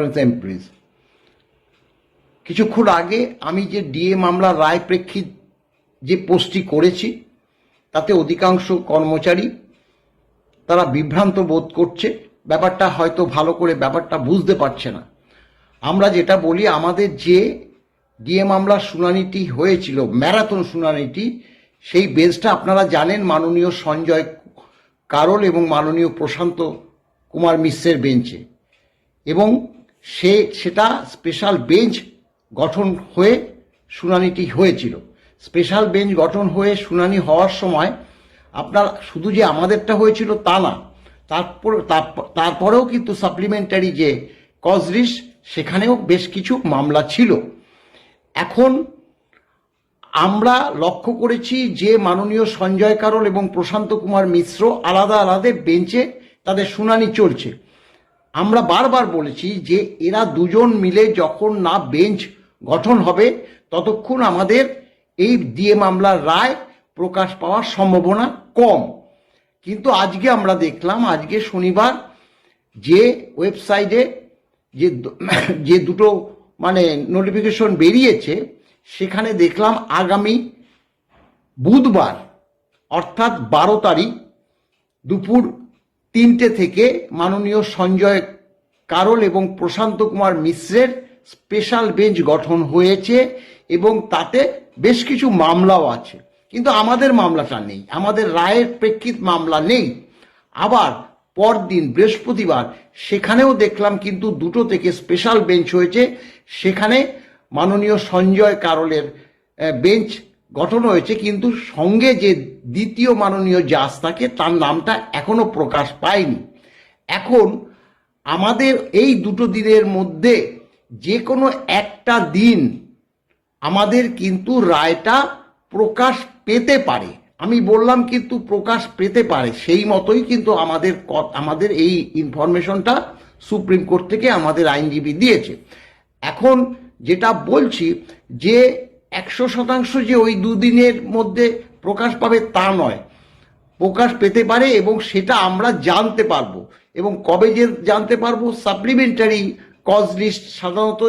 Employees কিছুক্ষণ আগে আমি যে ডিএ মামলার রায় প্রেক্ষিত যে পোস্টটি করেছি, তাতে অধিকাংশ কর্মচারী তারা বিভ্রান্ত বোধ করছে। ব্যাপারটা হয়তো ভালো করে ব্যাপারটা বুঝতে পারছে না। আমরা যেটা বলি, আমাদের যে ডিএ মামলার শুনানিটি হয়েছিল, ম্যারাথন শুনানিটি, সেই বেঞ্চটা আপনারা জানেন, মাননীয় সঞ্জয় কারল এবং মাননীয় প্রশান্ত কুমার মিশ্রের বেঞ্চে। এবং সে, সেটা স্পেশাল বেঞ্চ গঠন হয়ে শুনানিটি হয়েছিল। স্পেশাল বেঞ্চ গঠন হয়ে শুনানি হওয়ার সময় আপনার শুধু যে আমাদেরটা হয়েছিল তা না, তারপর তারপরেও কিন্তু সাপ্লিমেন্টারি যে কজরিস সেখানেও বেশ কিছু মামলা ছিল। এখন আমরা লক্ষ্য করেছি যে মাননীয় সঞ্জয় কারল এবং প্রশান্ত কুমার মিশ্র আলাদা আলাদা বেঞ্চে তাদের শুনানি চলছে। আমরা বারবার বলেছি যে এরা দুজন মিলে যখন না বেঞ্চ গঠন হবে, ততক্ষণ আমাদের এই দিয়ে মামলার রায় প্রকাশ পাওয়ার সম্ভাবনা কম। কিন্তু আজকে আমরা দেখলাম, আজকে শনিবার যে ওয়েবসাইটে যে যে দুটো মানে নোটিফিকেশন বেরিয়েছে, সেখানে দেখলাম আগামী বুধবার, অর্থাৎ বারো তারিখ দুপুর তিনটে থেকে মাননীয় সঞ্জয় কারল এবং প্রশান্ত কুমার মিশ্রের স্পেশাল বেঞ্চ গঠন হয়েছে এবং তাতে বেশ কিছু মামলাও আছে। কিন্তু আমাদের মামলাটা নেই, আমাদের রায়ের প্রেক্ষিত মামলা নেই। আবার পরদিন বৃহস্পতিবার সেখানেও দেখলাম কিন্তু দুটো থেকে স্পেশাল বেঞ্চ হয়েছে, সেখানে মাননীয় সঞ্জয় কারলের বেঞ্চ গঠন হয়েছে কিন্তু সঙ্গে যে দ্বিতীয় মাননীয় জাজ থাকে তার নামটা এখনও প্রকাশ পায়নি। এখন আমাদের এই দুটো দিনের মধ্যে যে কোনো একটা দিন আমাদের কিন্তু রায়টা প্রকাশ পেতে পারে। আমি বললাম কিন্তু প্রকাশ পেতে পারে, সেই মতোই কিন্তু আমাদের আমাদের এই ইনফরমেশনটা সুপ্রিম কোর্ট থেকে আমাদের আইনজীবী দিয়েছে। এখন যেটা বলছি যে একশো শতাংশ যে ওই দুদিনের মধ্যে প্রকাশ পাবে তা নয়। প্রকাশ পেতে পারে এবং সেটা আমরা জানতে পারব। এবং কবে যে জানতে পারব সাপ্লিমেন্টারি কজ লিস্ট সাধারণত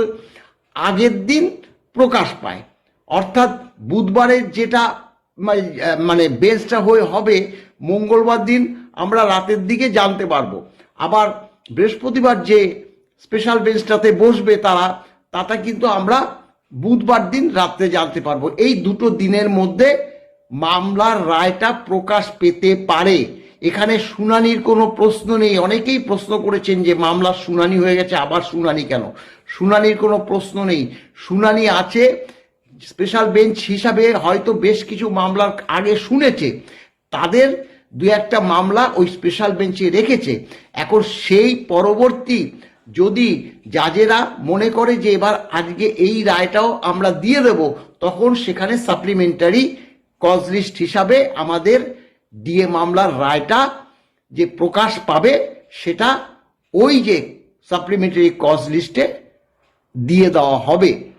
আগের দিন প্রকাশ পায়। অর্থাৎ বুধবারের যেটা মানে বেঞ্চটা হয়ে হবে, মঙ্গলবার দিন আমরা রাতের দিকে জানতে পারব। আবার বৃহস্পতিবার যে স্পেশাল বেঞ্চটাতে বসবে তারা তাটা কিন্তু আমরা বুধবার দিন রাত্রে জানতে পারব। এই দুটো দিনের মধ্যে মামলার রায়টা প্রকাশ পেতে পারে। এখানে শুনানির কোনো প্রশ্ন নেই। অনেকেই প্রশ্ন করেছেন যে মামলার শুনানি হয়ে গেছে, আবার শুনানি কেন? শুনানির কোনো প্রশ্ন নেই। শুনানি আছে, স্পেশাল বেঞ্চ হিসাবে হয়তো বেশ কিছু মামলার আগে শুনেছে। তাদের দু একটা মামলা ওই স্পেশাল বেঞ্চে রেখেছে। এখন সেই পরবর্তী যদি জাজেরা মনে করে যে এবার আজকে এই রায়টাও আমরা দিয়ে দেব, তখন সেখানে সাপ্লিমেন্টারি কজ লিস্ট হিসাবে আমাদের ডিএ মামলার রায়টা যে প্রকাশ পাবে, সেটা ওই যে সাপ্লিমেন্টারি কজ লিস্টে দিয়ে দেওয়া হবে।